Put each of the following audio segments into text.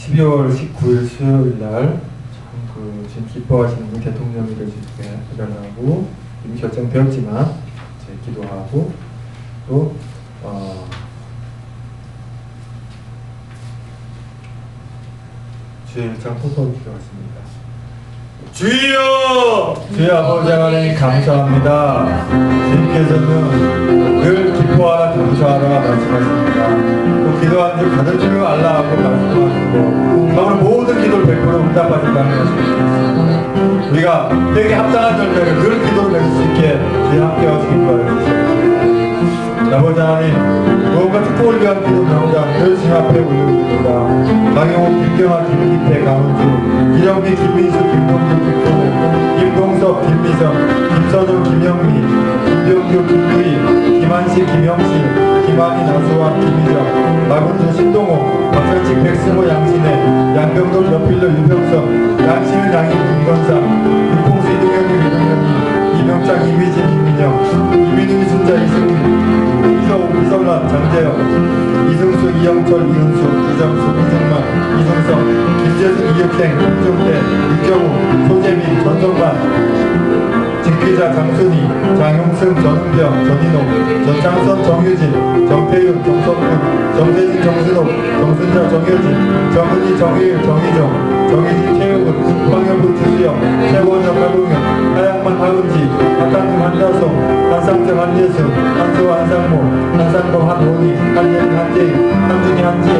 12월 19일 수요일 날, 참, 그, 지금 기뻐하시는 분 대통령이 되시게 일어나고, 이미 결정되었지만, 이제 기도하고, 또, 어, 주일 장 포토를 기도하십니다. 주여! 주여 아버지 하나님 감사합니다. 주님께서는 늘 기뻐하라 감사하라 말씀하십니다. 또 기도한 줄 받을 줄을 알라 하고 말씀하시고 바로 모든 기도를 100% 응답하신다는 말씀입니다. 우리가 되게 합당한 절대를 늘 기도를 맺을 수 있게 주여 함께 하시길 바랍니다. 아버지 하나님 무언가 특공을 위한 기도 명단 늘 주님 앞에 올려드립니다. 호, 김경아, 김기태, 강은주, 기영미, 김민수, 김동주, 김동우, 김동석, 김미정, 김선우, 김영미, 김병규, 김두희, 김한식, 김영실, 김한희, 나수환, 김미정, 박은주, 신동호, 박철칙, 백승호, 양신혜, 양병돈, 여필로, 유병석, 양신은 양인, 김건상, 육봉수, 이동현이, 이동현이, 이명장, 이미진, 김민영, 이민우, 이순자, 이승민, 이서우, 이성란, 장재영, 이승수, 이영철, 이은수, 유정수, 이혁생, 김종대, 육정우, 소재민, 전성만, 직기자 장순희, 장용승, 전은경, 전인호, 전창선, 정유진, 정태윤, 정석훈, 정세진, 정순옥, 정순자, 정효진, 정은희, 정희일, 정희정, 정희진, 최영훈, 황영구, 주수영, 최원혁, 하동현, 하양만, 하은지, 박한중, 한다송, 한상정, 한예순, 한수호, 한상모, 한상범, 한원희, 한예린, 한재희, 한준희, 한지혜,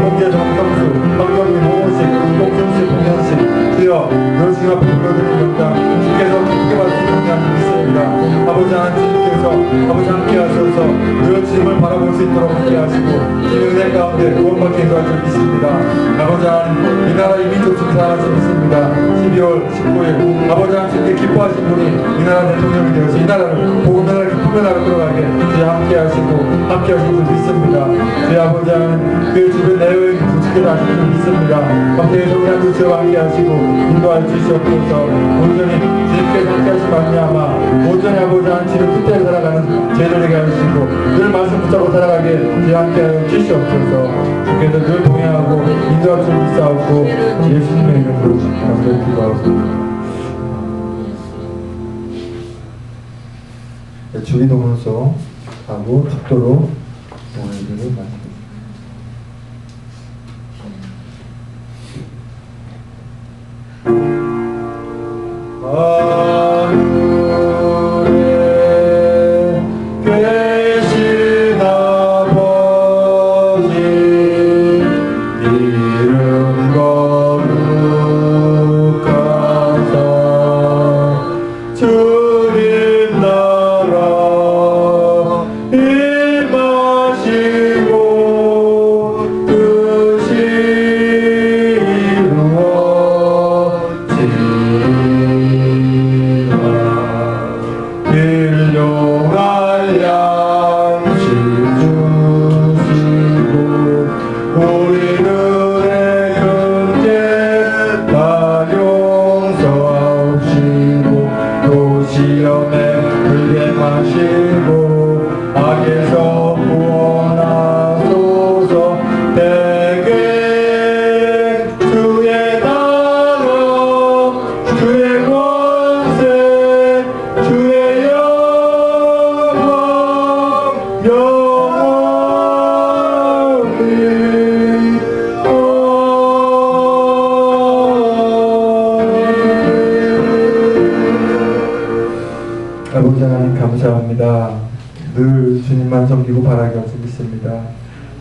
홍재정, 홍성수, 황경민, 홍호식, 홍준식, 홍현식, 주여 늘 주님 앞에 명당 주께서 기쁘게 받으시는 양 믿습니다. 아버지 하나님 주님께서 아버지 함께 하셔서 늘 주님을 바라볼 수 있도록 함께 하시고 주님 은혜 가운데 구원받게 줄 믿습니다. 아버지 하나님 이 나라 이 민족 중사하신 믿습니다. 12월 19일 아버지 하나님 주께 기뻐하신 분이 이 나라 대통령이 되어서 이 나라를 복음 나 나라로 들어가게 주여 함께 하시고 함께 하신 줄 믿습니다. 주여 아버지 하나님 그 주변 내외인 부축해 하신 줄 믿습니다. 함께 하나님 주여 함께 하시고 인도하여 주시옵소서. 온전히 주님께서 함께 하시 말미암아 온전히 아버지 하나님 주님 뜻대로 살아가는 되게 하시고 늘 말씀 붙잡고 살아가게 주여 함께 하여 주시옵소서. 주께서 늘 동행하고 인도할 줄 믿사옵고 예수님의 이름으로 기도하 주기도문서 하고 축도로 오늘을 마치겠습니다. 하 주님만 섬기고 바라게 하시 믿습니다.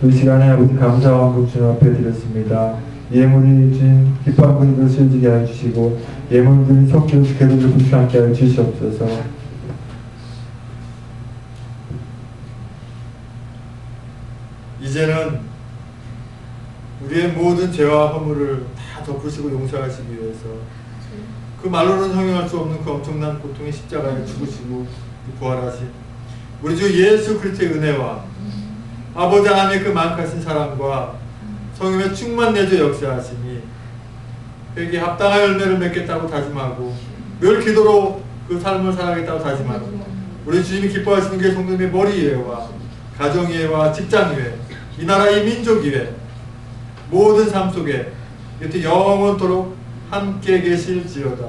이 시간에 아버지 감사와 한국 주님 앞에 드렸습니다. 예물이 주님 기뻐한 분들 쓰여지게 하여 주시고 예물들이 주께를 붙이 함께 하여 주시옵소서. 이제는 우리의 모든 죄와 허물을 다 덮으시고 용서하시기 위해서 그 말로는 형용할 수 없는 그 엄청난 고통의 십자가에 죽으시고 부활하신 우리 주 예수 그리스도의 은혜와 아버지 하나님의 그 만카신 사랑과 성령의 충만 내주 역사하심이 그에게 합당한 열매를 맺겠다고 다짐하고 늘 기도로 그 삶을 살아가겠다고 다짐하고 우리 주님이 기뻐하시는 게 성도님의 머리 위에와 가정 위에와 직장 위에 이 나라 이 민족 위에 모든 삶 속에 여태 영원토록 함께 계실지어다.